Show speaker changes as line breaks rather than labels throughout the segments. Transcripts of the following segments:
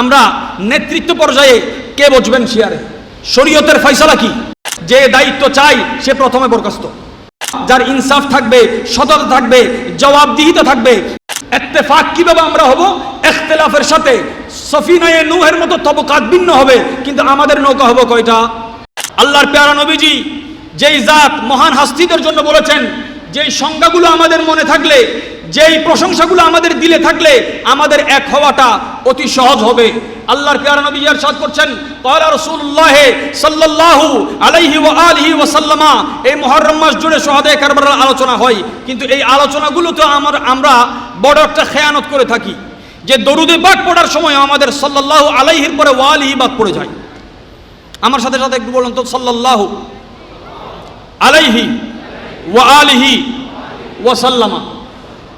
আমরা নেতৃত্ব পর্যায়ে কে বসবেন চেয়ারে শরীয়তের ফয়সালা কি? যে দায়িত্ব চাই, সে প্রথমে বরখাস্ত। যার ইনসাফ থাকবে, সততা থাকবে, জবাবদিহিতা থাকবে এত্তেফাক কীভাবে আমরা হব? এখতেলাফের সাথে সফিনায়ে নূহের মতো তবকাত ভিন্ন হবে, কিন্তু আমাদের নৌকা হব কয়টা? আল্লাহর পেয়ারা নবীজি যেই জাত মহান হাস্তিদের জন্য বলেছেন, যেই সংজ্ঞাগুলো আমাদের মনে থাকলে যেই প্রশংসাগুলো আমাদের দিলে থাকলে আমাদের এক হওয়াটা অতি সহজ হবে। আল্লাহর পেয়ারা নবী ইরশাদ করছেন, ক্বালা রাসূলুল্লাহ সাল্লাল্লাহু আলাইহি ওয়া আলিহি ওয়া সাল্লামা। এই মুহররম মাস জুড়ে সোহাদায়ে কারবালার আলোচনা হয়, কিন্তু এই আলোচনাগুলো তো আমার, আমরা বড় একটা খেয়ানত করে থাকি, যে দরুদে পাক পড়ার সময় আমাদের সাল্লাল্লাহু আলাইহির পরে ওয়া আলিহি বাদ পড়ে যায়। আমার সাথে সাথে একটু বলুন তো, সাল্লাল্লাহু আলাইহি ওয়া আলিহি ওয়া সাল্লামা।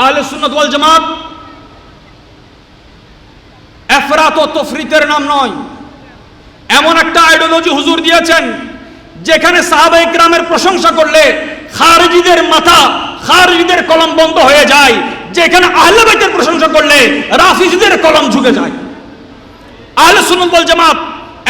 আহলে সুন্নাত ওয়াল জামাত, এফরাত ও তফরিতের নাম নয়। এমন একটা আইডিওলজি হুজুর দিয়েছেন, যেখানে সাহাবা ইকরামের প্রশংসা করলে খারিজিদের মাথা, খারিজিদের কলম বন্ধ হয়ে যায়। যেখানে আহলে বাইতের প্রশংসা করলে রাফিজিদের কলম ঝুঁকে যায়। আহলে সুন্নাত ওয়াল জামাত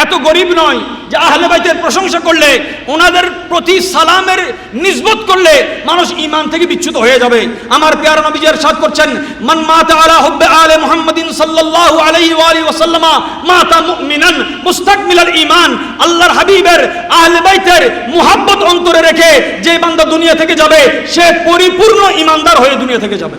এত গরিব নয় যে আহলে বাইতের প্রশংসা করলে, ওনাদের প্রতি সালামের নিসবত করলে মানুষ ইমান থেকে বিচ্যুত হয়ে যাবে। আমার পেয়ার নবী সাদ করছেন, মান মাতা আলা হুব্বে আলে মুহাম্মাদিন সাল্লাল্লাহু আলাইহি ওয়া আলিহি ওয়াসাল্লামা মাতা মুমিনান মুস্তাকমিলাল ঈমান। আল্লাহর হাবিবের আহলে বাইতের মুহাব্বত অন্তরে রেখে যে বান্দা দুনিয়া থেকে যাবে, সে পরিপূর্ণ ঈমানদার হয়ে দুনিয়া থেকে যাবে।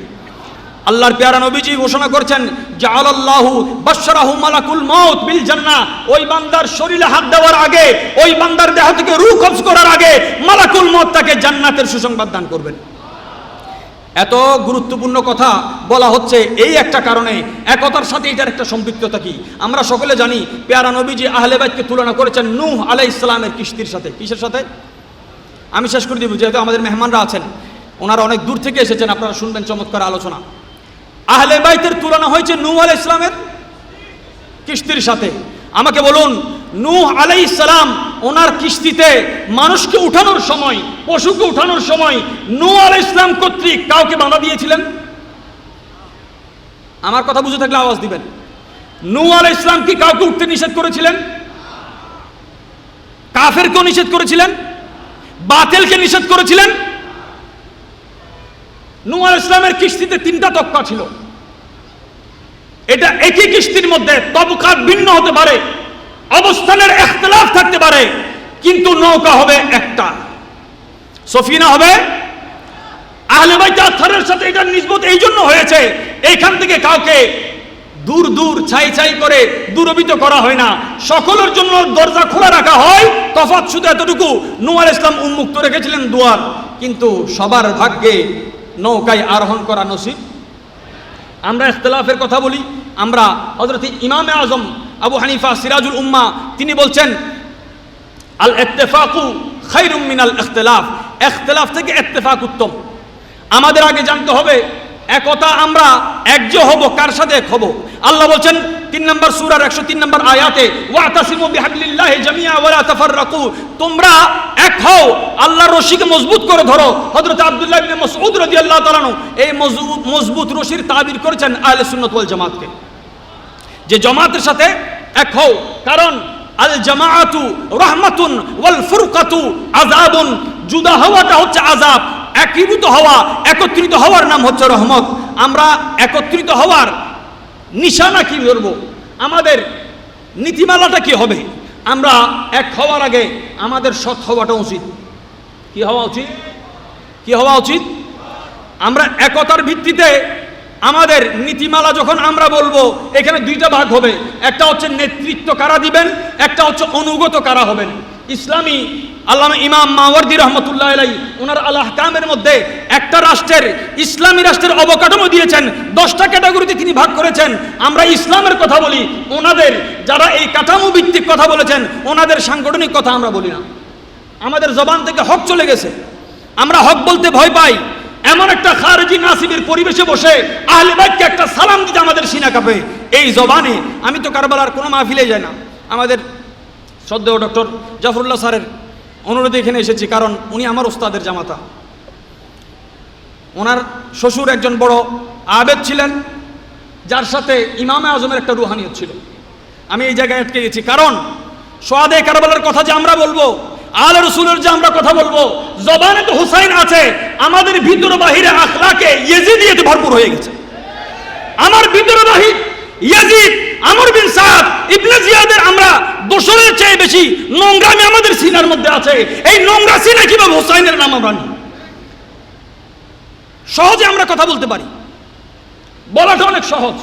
আল্লাহর পেয়ারা নবীজি ঘোষণা করছেন যে আল্লাহু বাশরাহু মালাকুল মাউত বিল জান্নাহ। ওই বান্দার শরীরে হাত দেওয়ার আগে, ওই বান্দার দেহ থেকে রূহ কবজ করার আগে মালাকুল মউত তাকে জান্নাতের সুসংবাদ দান করবেন। এত গুরুত্বপূর্ণ কথা বলা হচ্ছে এই একটা কারণে। একতার সাথে এটার একটা সম্পৃক্ততা কি? আমরা সকলে জানি, পেয়ারা নবীজি আহলে বাইতকে তুলনা করেছেন নূহ আলাই সালামের কিস্তির সাথে। কিসের সাথে? আমি শেষ করে দিব, যেহেতু আমাদের মেহমানরা আছেন, ওনারা অনেক দূর থেকে এসেছেন, আপনারা শুনবেন চমৎকার আলোচনা। আহলে বাইতের তুলনা হয়েছে নূহ আলাই ইসলামের কিস্তির সাথে। আমাকে বলুন, নূহ আলাই ইসলাম ওনার কিস্তিতে মানুষকে উঠানোর সময়, পশুকে উঠানোর সময় নূহ আলাই ইসলাম কর্তৃক কাউকে বাধা দিয়েছিলেন? আমার কথা বুঝে থাকলে আওয়াজ দিবেন। নূহ আলাই ইসলাম কি কাউকে উঠতে নিষেধ করেছিলেন? কাফেরকেও নিষেধ করেছিলেন? বাতেলকে নিষেধ করেছিলেন? নুয়ার ইসলামের কিস্তিতে তিনটা তক্কা ছিল। এটা একই কিস্তির মধ্যে তবকাত ভিন্ন হতে পারে, অবস্থানের এখতলাফ থাকতে পারে, কিন্তু নৌকা হবে একটা। সফিনা হবে, আহলে বাইত সাথে এটার নিসবত এই জন্য হয়েছে, এইখান থেকে কাউকে দূর দূর ছাই ছাই করে দূরবিত করা হয় না। সকলের জন্য দরজা খোলা রাখা হয়, তফাৎ শুধু এতটুকু। নুয়ার ইসলাম উন্মুক্ত রেখেছিলেন দুয়ার, কিন্তু সবার ভাগ্যে নৌকায় আরোহণ করা নসিব। আমরা ইখতলাফের কথা বলি। আমরা হজরত ইমামে আজম আবু হানিফা সিরাজুল উম্মা, তিনি বলছেন, আল ইত্তেফাকু খাইরুম মিনাল ইখতলাফ। ইখতলাফ থেকে ইত্তেফাক উত্তম। আমাদের আগে জানতে হবে, একতা আমরা একজ হব, কার সাথে এক হব? আল্লাহ বলছেন, তিন নম্বর সুরার একশো তিন নম্বর আয়াতে, ওয়াতাসিমু বিহাবলিল্লাহি জামিয়া ওয়ালা তাফাররাকু। তোমরা এক হও, আল্লাহর রশিকে মজবুত করে ধরো। হযরত আব্দুল্লাহ ইবনে মাসউদ রাদিয়াল্লাহু তাআলা এই মজবুত মজবুত রশির তাবির করেছেন আহলে সুন্নাত ওয়াল জামাতকে। যে জামাতের সাথে এক হও। কারণ আল জামাআতু রাহমাতুন ওয়াল ফুরকাতু আযাবুন। জুদা হওয়াটা হচ্ছে আযাব। একীভূত হওয়া, একত্রিত হওয়ার নাম হচ্ছে রহমত। আমরা একত্রিত হওয়ার নিশানা কি ধরব? আমাদের নীতিমালাটা কি হবে? আমরা এক হওয়ার আগে আমাদের সৎ হওয়াটা উচিত। কি হওয়া উচিত? কি হওয়া উচিত? আমরা একতার ভিত্তিতে আমাদের নীতিমালা যখন আমরা বলব, এখানে দুইটা ভাগ হবে। একটা হচ্ছে নেতৃত্ব কারা দিবেন, একটা হচ্ছে অনুগত কারা হবেন। ইসলামী আল্লামা ইমাম মাওয়ার্দি রহমতুল্লাহ আলাই ওনার আল্লাহ কামের মধ্যে একটা রাষ্ট্রের, ইসলামী রাষ্ট্রের অবকাঠামো দিয়েছেন, দশটা ক্যাটাগরিতে তিনি ভাগ করেছেন। আমরা ইসলামের কথা বলি, ওনাদের যারা এই কাঠামো ভিত্তিক কথা বলেছেন, ওনাদের সাংগঠনিক কথা আমরা বলি না। আমাদের জবান থেকে হক চলে গেছে। আমরা হক বলতে ভয় পাই। এমন একটা খারেজি নাসিবের পরিবেশে বসে আহলে বাইতকে একটা সালাম দিতে আমাদের সিনা কাঁপে। এই জবানে আমি তো কারবালার কোনো মাহফিলে যাই না। আমাদের শ্রদ্ধেয় ডক্টর জাফরুল্লাহ স্যারের অনুরোধে এখানে এসেছি, কারণ উনি আমার ওস্তাদের জামাতা। ওনার শ্বশুর একজন বড় আবেদ ছিলেন, যার সাথে ইমামে আজমের একটা রুহানিয়ত ছিল। আমি এই জায়গায় আটকে গেছি। কারণ সোয়াদে কারবালার কথা যে আমরা বলব আল রসুলের যে আমরা কথা বলব, জবানে তো হুসাইন আছে, আমাদের ভিতর বাহিরে আখলাকে ইয়েজিদিয়েতে ভরপুর হয়ে গেছে। আমার ভিতর বাহির ইয়াজিদ, আমর বিন সাদ, ইবনে জিয়াদের আমরা দোসরের চেয়ে বেশি নোংরামি আমাদের সিনার মধ্যে আছে। এই নোংরা সিনা কীভাবে হুসাইনের নাম আমরা নিই? সহজে আমরা কথা বলতে পারি। বলাটা অনেক সহজ।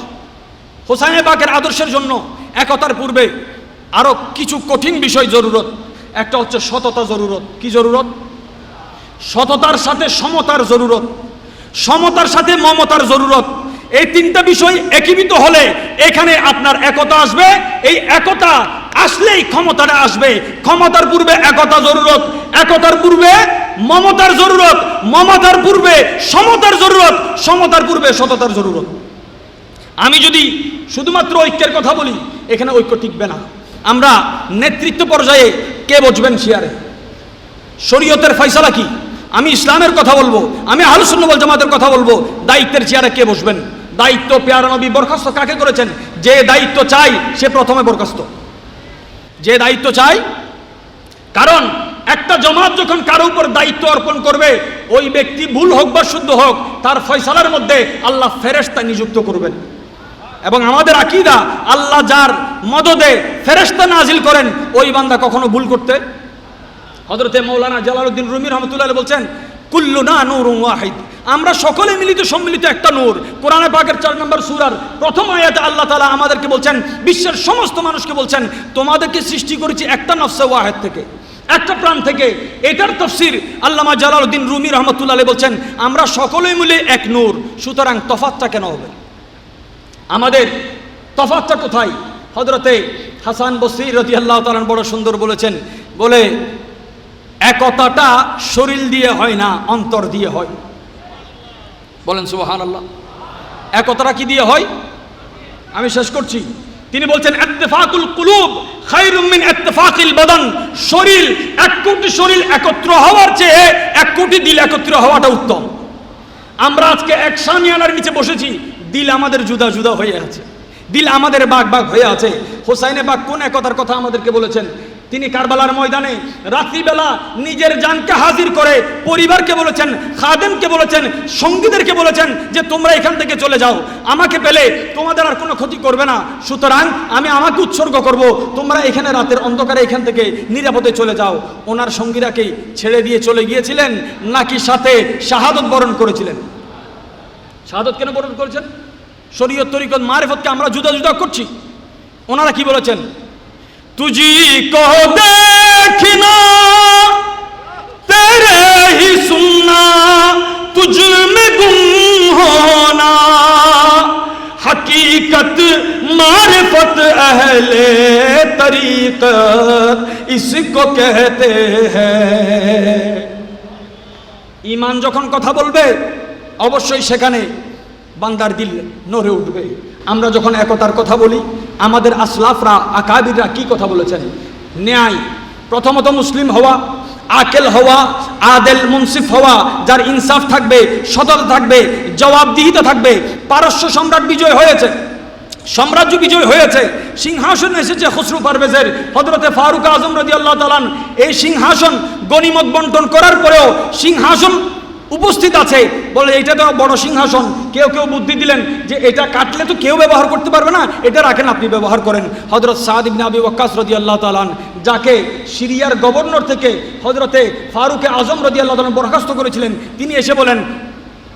হোসাইনে বাকের আদর্শের জন্য একতার পূর্বে আরও কিছু কঠিন বিষয় জরুরত। একটা হচ্ছে সততা জরুরত। কি জরুরত? সততার সাথে সমতার জরুরত। সমতার সাথে মমতার জরুরত। এই তিনটা বিষয় একীভূত হলে এখানে আপনার একতা আসবে। এই একতা আসলেই ক্ষমতাটা আসবে। ক্ষমতার পূর্বে একতা জরুরত। একতার পূর্বে মমতার জরুরত। মমতার পূর্বে সমতার জরুরত। সমতার পূর্বে সততার জরুরত। আমি যদি শুধুমাত্র ঐক্যের কথা বলি, এখানে ঐক্য টিকবে না। আমরা নেতৃত্ব পর্যায়ে কে বসবেন শিয়ারে? শরীয়তের ফয়সালা কি? আমি ইসলামের কথা বলব, আমি আহলুসুন্নবল জামাতের কথা বলব, দায়িত্বের চেয়ারে কে বসবেন? দায়িত্ব পেয়ারা নবী বরখাস্ত কাকে করেছেন? যে দায়িত্ব চাই, সে প্রথমে বরখাস্ত। যে দায়িত্ব চাই, কারণ একটা জমাত যখন কারও উপর দায়িত্ব অর্পণ করবে, ওই ব্যক্তি ভুল হোক বা শুদ্ধ হোক, তার ফয়সালার মধ্যে আল্লাহ ফেরেস্তা নিযুক্ত করবেন। এবং আমাদের আকিদা, আল্লাহ যার মদদে ফেরেস্তা নাজিল করেন, ওই বান্দা কখনো ভুল করতে? হজরতে মৌলানা জালালউদ্দিন রুমি রহমতুল্লাহ বলছেন, কুল্লু না নূর ওয়াহিদ। আমরা সকলে মিলিত সম্মিলিত একটা নূর। কোরআনে পাকের চার নম্বর সুরার প্রথম আয়াতে আল্লাহ তালা আমাদেরকে বলছেন, বিশ্বের সমস্ত মানুষকে বলছেন, তোমাদেরকে সৃষ্টি করেছি একটা নফসে ওয়াহেদ থেকে, একটা প্রাণ থেকে। এটার তফসির আল্লামা জালালউদ্দিন রুমি রহমতুল্লাহ বলছেন, আমরা সকলে মিলে এক নূর, সুতরাং তফাতটা কেন হবে? আমাদের তফাতটা কোথায়? হজরতে হাসান বসির রতি আল্লাহ তালান বড় সুন্দর বলেছেন, বলে, একতাটা শরীর দিয়ে হয় না, অন্তর দিয়ে হয়। বলেন সুবাহান আল্লাহ একতাটা কি দিয়ে হয়? আমি শেষ করছি। তিনি বলছেন, ইত্তেফাকুল কুলুব খায়রুম মিন ইত্তেফাকিল বাদান। শরীর, এক কোটি শরীর একত্র হওয়ার চেয়ে এক কোটি দিল একত্র হওয়াটা উত্তম। আমরা আজকে এক সামিয়ানার নিচে বসেছি। দিল আমাদের জুদা জুদা হয়ে আছে, দিল আমাদের বাঘ বাঘ হয়ে আছে। হোসাইনে বাঘ কোন একতার কথা আমাদেরকে বলেছেন? তিনি কারবালার ময়দানে রাত্রিবেলা নিজের জানকে হাজির করে পরিবারকে বলেছেন, খাদেমকে বলেছেন, সঙ্গীদেরকে বলেছেন যে তোমরা এখান থেকে চলে যাও। আমাকে পেলে তোমাদের আর কোনো ক্ষতি করবে না। সুতরাং আমি আমাকে উৎসর্গ করব। তোমরা এখানে রাতের অন্ধকারে এখান থেকে নিরাপদে চলে যাও। ওনার সঙ্গীরাকে ছেড়ে দিয়ে চলে গিয়েছিলেন, নাকি সাথে শাহাদত বরণ করেছিলেন? শাহাদত কেন বরণ করেছেন শরীয়ত তরিকত মারেফতকে আমরা জুদা জুদা করছি ওনারা কি বলেছেন तुझी को देखना तेरे ही सुनना तुझ में गुम होना हकीकत मारिफत अहले तरीकत इसको कहते हैं ইমান যখন কথা বলবে অবশ্যই সেখানে বান্দার দিল নড়ে উঠবে। আমরা যখন একতার কথা বলি, আমাদের আসলাফরা, আকাবিররা কি কথা বলেছেন? ন্যায়, প্রথমত মুসলিম হওয়া, আকেল হওয়া, আদেল মুনসিফ হওয়া, যার ইনসাফ থাকবে, সততা থাকবে, জবাবদিহিতা থাকবে, পারস্য সম্রাট বিজয় হয়েছে, সাম্রাজ্য বিজয় হয়েছে। সিংহাসন এসেছে খসরু পারভেজের হজরতে ফারুক আজম রদি আল্লাহ তালান এই সিংহাসন গনিমত বন্টন করার পরেও সিংহাসন উপস্থিত আছে। বলে এটা তো বড় সিংহাসন। কেউ কেউ বুদ্ধি দিলেন যে, এটা কাটলে তো কেউ ব্যবহার করতে পারবে না। এটা রাখেন, আপনি ব্যবহার করেন। হজরত সাদ ইবনে আবি ওয়াক্কাস রদি আল্লাহ তালান যাকে সিরিয়ার গভর্নর থেকে হজরতে ফারুকে আজম রদি আল্লাহ তালান বরখাস্ত করেছিলেন, তিনি এসে বলেন,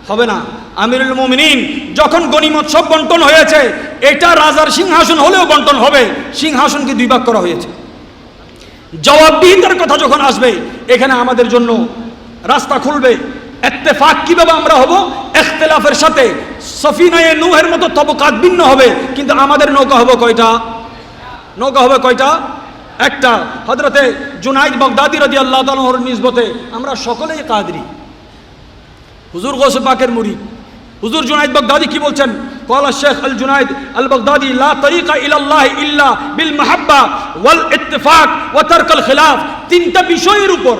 হবে না। আমিরুল মুমিনিন, যখন গনিমত সব বন্টন হয়েছে, এটা রাজার সিংহাসন হলেও বন্টন হবে। সিংহাসনকে দুই ভাগ করা হয়েছে। জবাবদিহিতার কথা যখন আসবে, এখানে আমাদের জন্য রাস্তা খুলবে। এত্তেফাক কিভাবে আমরা হব এখতেলাফের সাথে সফিনায়ে নুহের মতো তবকাত ভিন্ন হবে কিন্তু আমাদের নৌকা হবে কয়টা নৌকা হবে কয়টা একটা হজরতে জুনাইদ বগদাদি রাজি আল্লাহ তালহর নিজবতে আমরা সকলেই কাদরি হুজুর গোস পাকের মুড়ি হুজুর জুনাইদ বগদাদি কি বলছেন قال الشيخ الجنيد البغدادي لا طريق الى الله الا بالمحبه والاتفاق وترك الخلاف তিনটা বিষয়ের উপর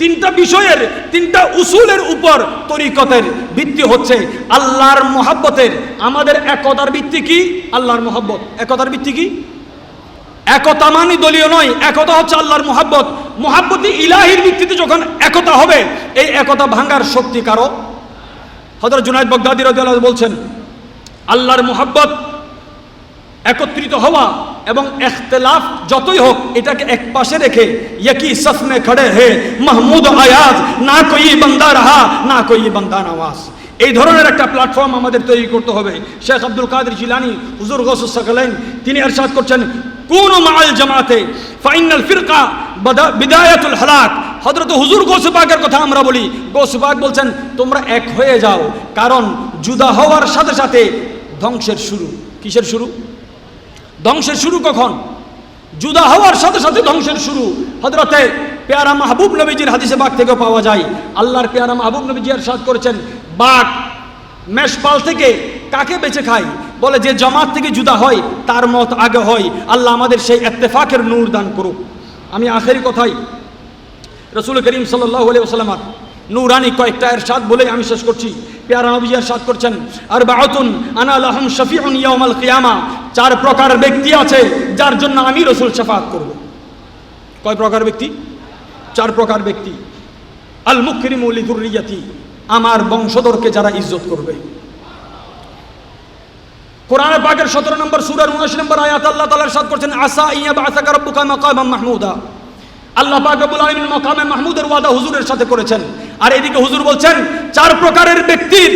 তিনটা বিষয়ের, তিনটা উসুলের উপর তরিকতের ভিত্তি হচ্ছে আল্লাহর মোহাব্বতের। আমাদের একতার ভিত্তি কি? আল্লাহর মোহাব্বত। একতার ভিত্তি কি? একতা মানে দলীয় নয়, একতা হচ্ছে আল্লাহর মোহাব্বত। মোহাব্বতি ইলাহির ভিত্তিতে যখন একতা হবে, এই একতা ভাঙ্গার শক্তি কারও? হজরত জুনাইদ বগদাদি রাদিয়াল্লাহু বলছেন, আল্লাহর মোহাব্বত একত্রিত হওয়া এবং এখতলাফ যতই হোক, এটাকে এক পাশে রেখে একই সফ মে খড়ে হে, মাহমুদ আয়াজ, না কই বান্দা রাহা, না কই বান্দা নওয়াজ। এই ধরনের একটা প্ল্যাটফর্ম আমাদের তৈরি করতে হবে। শেখ আব্দুল কাদের জিলানি, হুজুর গসুস সাকালাইন, তিনি এরশাদ করছেন, কোন মাল জামাতে, ফাইনাল ফিরকা বাদা- বিদায়াতুল হালাক। হযরত হুজুর গোসবাগের কথা আমরা বলি। গোসবাগ বলছেন, তোমরা এক হয়ে যাও, কারণ জুদা হওয়ার সাথে সাথে ধ্বংসের শুরু। কিসের শুরু? ধ্বংসের শুরু কখন? জুদা হওয়ার সাথে সাথে ধ্বংসের শুরু। হজরতে পেয়ারা মাহবুব নবীজির হাদিসে বাঘ থেকে পাওয়া যায়। আল্লাহর পেয়ারা মাহবুব নবীজি আর সাদ করেছেন, বাঘ মেষপাল থেকে কাকে বেঁচে খায়? বলে, যে জমাত থেকে জুদা হয়, তার মত আগে হয়। আল্লাহ আমাদের সেই এত্তেফাকের নূর দান করুক। আমি আখেরি কথাই, রসুল করিম সাল্লাহ সাল্লামার নূরানি কয়েকটা এর এরশাদ বলে আমি শেষ করছি। পেয়ারা নবী এরশাদ করছেন। আর বাউতুন আনা লাহম শফিউন ইয়াউমাল কিয়ামা। চার প্রকার ব্যক্তি আছে যার জন্য আমি রসুল শাফাত করব। কয় প্রকার ব্যক্তি? চার প্রকার ব্যক্তি। আল মুকরিমু লিদুররিয়াতি আমার বংশধরকে যারা ইজ্জত করবে। কোরআন পাকের সতেরো নম্বর সুরার উনিশ নম্বর আয়াত আল্লাহ তালার সাদ করছেন, আসা ইয়া বাসাকা রব্বুকা মাকামাম মাহমুদা। আল্লাহ পাক রব্বুল আলামিন মাকামে মাহমুদের ওয়াদা হুজুরের সাথে করেছেন। আর এদিকে হুজুর বলছেন, চার প্রকারের ব্যক্তির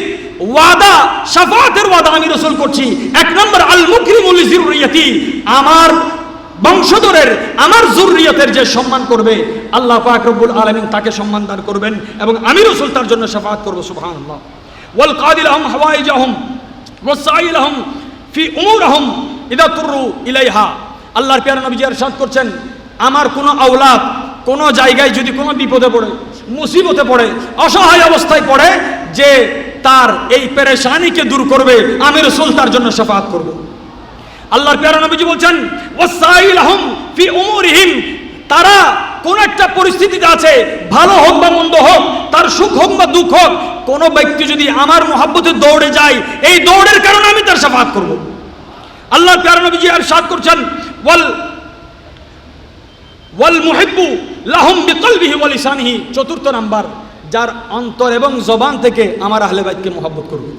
ওয়াদা শাফাতের ওয়াদা আমি রসুল করছি। এক নম্বর আল মুকরিমুল জিররিয়াতি আমার বংশধরের, আমার জুররিয়তের যে সম্মান করবে, আল্লাহ পাক রব্বুল আলামিন তাকে সম্মান দান করবেন এবং আমি রসুল তার জন্য শাফাত করব, সুবহানাল্লাহ। ওয়াল কাদিলহুম হাওয়াইজাহুম ওয়াসাইলহুম ফি উমুরহুম ইদা তুরু ইলাইহা। আল্লাহর পেয়ারা নবী জি ইরশাদ করছেন, আমার কোনো আওলাদ কোনো জায়গায় যদি কোনো বিপদে পড়ে মুসিবতে পড়ে, অসহায় অবস্থায় পড়ে যে তার এই পেরেশানিকে দূর করবে, আমি রসুল তার জন্য শাফাত করব। আল্লাহর পেয়ারা বলছেন তারা কোন একটা পরিস্থিতিতে আছে, ভালো হোক বা মন্দ হোক, তার সুখ হোক বা দুঃখ হোক, কোন ব্যক্তি যদি আমার মোহাব্বতে দৌড়ে যায়, এই দৌড়ের কারণে আমি তার সাফাত করব। আল্লাহ প্যারা নবীজি আর সাদ করছেন, ওয়াল ওয়াল মুহিব্বু লাহুম বিকলবিহি ওয়া লিসানিহি চতুর্থ নাম্বার যার অন্তর এবং জবান থেকে আমার আহলে বাইতকে মোহাব্বত করবে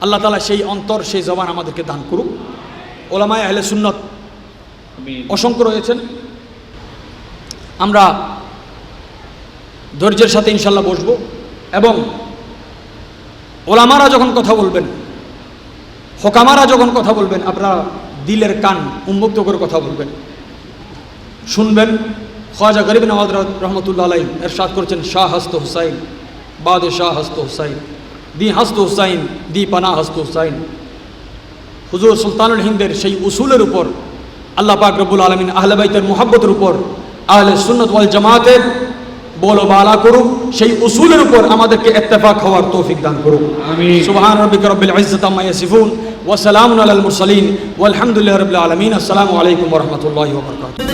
আল্লাহ তাআলা সেই অন্তর সেই জবান আমাদেরকে দান করুক। ওলামায় আহলে সুন্নত অসংখ্য রয়েছেন। আমরা ধৈর্যের সাথে ইনশাল্লাহ বসবো এবং ওলামারা যখন কথা বলবেন হকামারা যখন কথা বলবেন আপনারা দিলের কান উন্মুক্ত করে কথা বলবেন। শুনবেন খাজা গরিব নওয়াজ রহমতুল্লাহ আলাই এরশাদ করছেন শাহ হস্ত হুসাইন বাদ শাহ হস্ত হুসাইন দি হস্ত হুসাইন দি পানা হস্ত হুসাইন হুজুর সুলতানুল হিন্দের সেই উসুলের উপর আল্লাহ পাক রব্বুল আলমিন আহলে বাইতের মোহাব্বতের উপর আহলে সুন্নত ওয়াল জামাতের বলো বালা করুক সেই উসুলের উপর আমাদেরকে ইত্তেফাক হওয়ার তৌফিক দান করুক।
আমিন।
সুবহান রাব্বিকা রব্বিল ইজ্জাতি আম্মা ইয়াসিফুন ওয়া সালামুন আলাল মুরসালিন ওয়ালহামদুলিল্লাহি রাব্বিল আলামিন আসসালামু আলাইকুম ওয়া রাহমাতুল্লাহি ওয়া বারাকাতুহু।